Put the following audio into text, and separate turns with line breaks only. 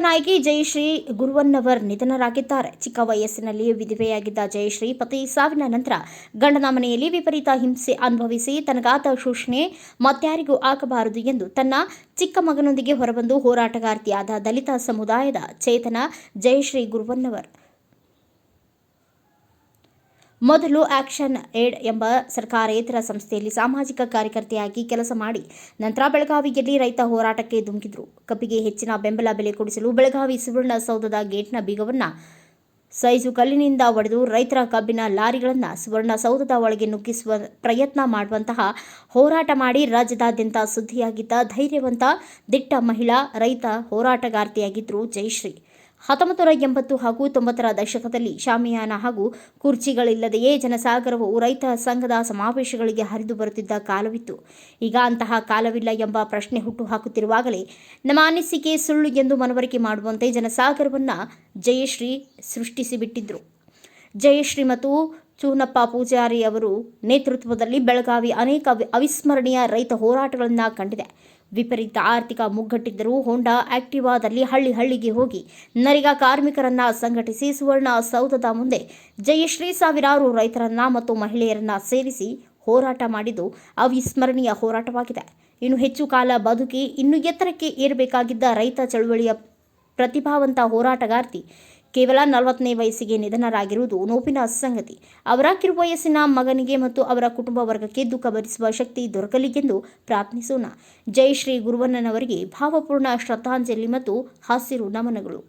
ನಾಯಕಿ ಜಯಶ್ರೀ ಗುರುವನ್ನವರ್ ನಿಧನರಾಗಿದ್ದಾರೆ. ಚಿಕ್ಕ ವಯಸ್ಸಿನಲ್ಲಿ ವಿಧವೆಯಾಗಿದ್ದ ಜಯಶ್ರೀ ಪತಿ ಸಾವಿನ ನಂತರ ಗಂಡನ ಮನೆಯಲ್ಲಿ ವಿಪರೀತ ಹಿಂಸೆ ಅನುಭವಿಸಿ ತನಗಾದ ಶೋಷಣೆ ಮತ್ಯಾರಿಗೂ ಆಗಬಾರದು ಎಂದು ತನ್ನ ಚಿಕ್ಕ ಮಗನೊಂದಿಗೆ ಹೊರಬಂದು ಹೋರಾಟಗಾರ್ತಿಯಾದ ದಲಿತ ಸಮುದಾಯದ ಚೇತನ ಜಯಶ್ರೀ ಗುರುವನ್ನವರ್. ಮೊದಲು ಆಕ್ಷನ್ ಏಡ್ ಎಂಬ ಸರ್ಕಾರೇತರ ಸಂಸ್ಥೆಯಲ್ಲಿ ಸಾಮಾಜಿಕ ಕಾರ್ಯಕರ್ತೆಯಾಗಿ ಕೆಲಸ ಮಾಡಿ ನಂತರ ಬೆಳಗಾವಿಯಲ್ಲಿ ರೈತ ಹೋರಾಟಕ್ಕೆ ಧುಮುಕಿದ್ರು. ಕಬ್ಬಿಗೆ ಹೆಚ್ಚಿನ ಬೆಂಬಲ ಬೆಲೆ ಕೊಡಿಸಲು ಬೆಳಗಾವಿ ಸುವರ್ಣ ಸೌಧದ ಗೇಟ್ನ ಬೀಗವನ್ನು ಸೈಜು ಕಲ್ಲಿನಿಂದ ಒಡೆದು ರೈತರ ಕಬ್ಬಿನ ಲಾರಿಗಳನ್ನು ಸುವರ್ಣಸೌಧದ ಒಳಗೆ ನುಗ್ಗಿಸುವ ಪ್ರಯತ್ನ ಮಾಡುವಂತಹ ಹೋರಾಟ ಮಾಡಿ ರಾಜ್ಯದಾದ್ಯಂತ ಸುದ್ದಿಯಾಗಿದ್ದ ಧೈರ್ಯವಂತ ದಿಟ್ಟ ಮಹಿಳಾ ರೈತ ಹೋರಾಟಗಾರ್ತಿಯಾಗಿದ್ದರು ಜಯಶ್ರೀ. ಹತ್ತೊಂಬತ್ತು ನೂರ ಎಂಬತ್ತು ಹಾಗೂ ತೊಂಬತ್ತರ ದಶಕದಲ್ಲಿ ಶಾಮಿಯಾನ ಹಾಗೂ ಕುರ್ಚಿಗಳಿಲ್ಲದೆಯೇ ಜನಸಾಗರವು ರೈತ ಸಂಘದ ಸಮಾವೇಶಗಳಿಗೆ ಹರಿದು ಬರುತ್ತಿದ್ದ ಕಾಲವಿತ್ತು. ಈಗ ಅಂತಹ ಕಾಲವಿಲ್ಲ ಎಂಬ ಪ್ರಶ್ನೆ ಹುಟ್ಟು ಹಾಕುತ್ತಿರುವಾಗಲೇ ನಮ್ಮ ಅನಿಸಿಕೆ ಸುಳ್ಳು ಎಂದು ಮನವರಿಕೆ ಮಾಡುವಂತೆ ಜನಸಾಗರವನ್ನು ಜಯಶ್ರೀ ಸೃಷ್ಟಿಸಿಬಿಟ್ಟಿದ್ರು. ಜಯಶ್ರೀ ಮತ್ತು ಚೂನಪ್ಪ ಪೂಜಾರಿ ಅವರು ನೇತೃತ್ವದಲ್ಲಿ ಬೆಳಗಾವಿ ಅನೇಕ ಅವಿಸ್ಮರಣೀಯ ರೈತ ಹೋರಾಟಗಳನ್ನು ಕಂಡಿದೆ. ವಿಪರೀತ ಆರ್ಥಿಕ ಮುಗ್ಗಟ್ಟಿದ್ದರೂ ಹೋಂಡಾ ಆಕ್ಟಿವಾದಲ್ಲಿ ಹಳ್ಳಿ ಹಳ್ಳಿಗೆ ಹೋಗಿ ನರಿಗಾ ಕಾರ್ಮಿಕರನ್ನ ಸಂಘಟಿಸಿ ಸುವರ್ಣ ಸೌಧದ ಮುಂದೆ ಜಯಶ್ರೀ ಸಾವಿರಾರು ರೈತರನ್ನ ಮತ್ತು ಮಹಿಳೆಯರನ್ನ ಸೇರಿಸಿ ಹೋರಾಟ ಮಾಡಿದ್ದು ಅವಿಸ್ಮರಣೀಯ ಹೋರಾಟವಾಗಿದೆ. ಇನ್ನು ಹೆಚ್ಚು ಕಾಲ ಬದುಕಿ ಇನ್ನು ಎತ್ತರಕ್ಕೆ ಏರಬೇಕಾಗಿದ್ದ ರೈತ ಚಳುವಳಿಯ ಪ್ರತಿಭಾವಂತ ಹೋರಾಟಗಾರ್ತಿ ಕೇವಲ ನಲವತ್ತನೇ ವಯಸ್ಸಿಗೆ ನಿಧನರಾಗಿರುವುದು ನೋವಿನ ಸಂಗತಿ. ಅವರ ಕಿರುವಯಸ್ಸಿನ ಮಗನಿಗೆ ಮತ್ತು ಅವರ ಕುಟುಂಬ ವರ್ಗಕ್ಕೆ ದುಃಖ ಭರಿಸುವ ಶಕ್ತಿ ದೊರಕಲಿ ಎಂದು ಪ್ರಾರ್ಥಿಸೋಣ. ಜೈ ಶ್ರೀ ಗುರುವಣ್ಣನವರಿಗೆ ಭಾವಪೂರ್ಣ ಶ್ರದ್ಧಾಂಜಲಿ ಮತ್ತು ಹಸಿರು ನಮನಗಳು.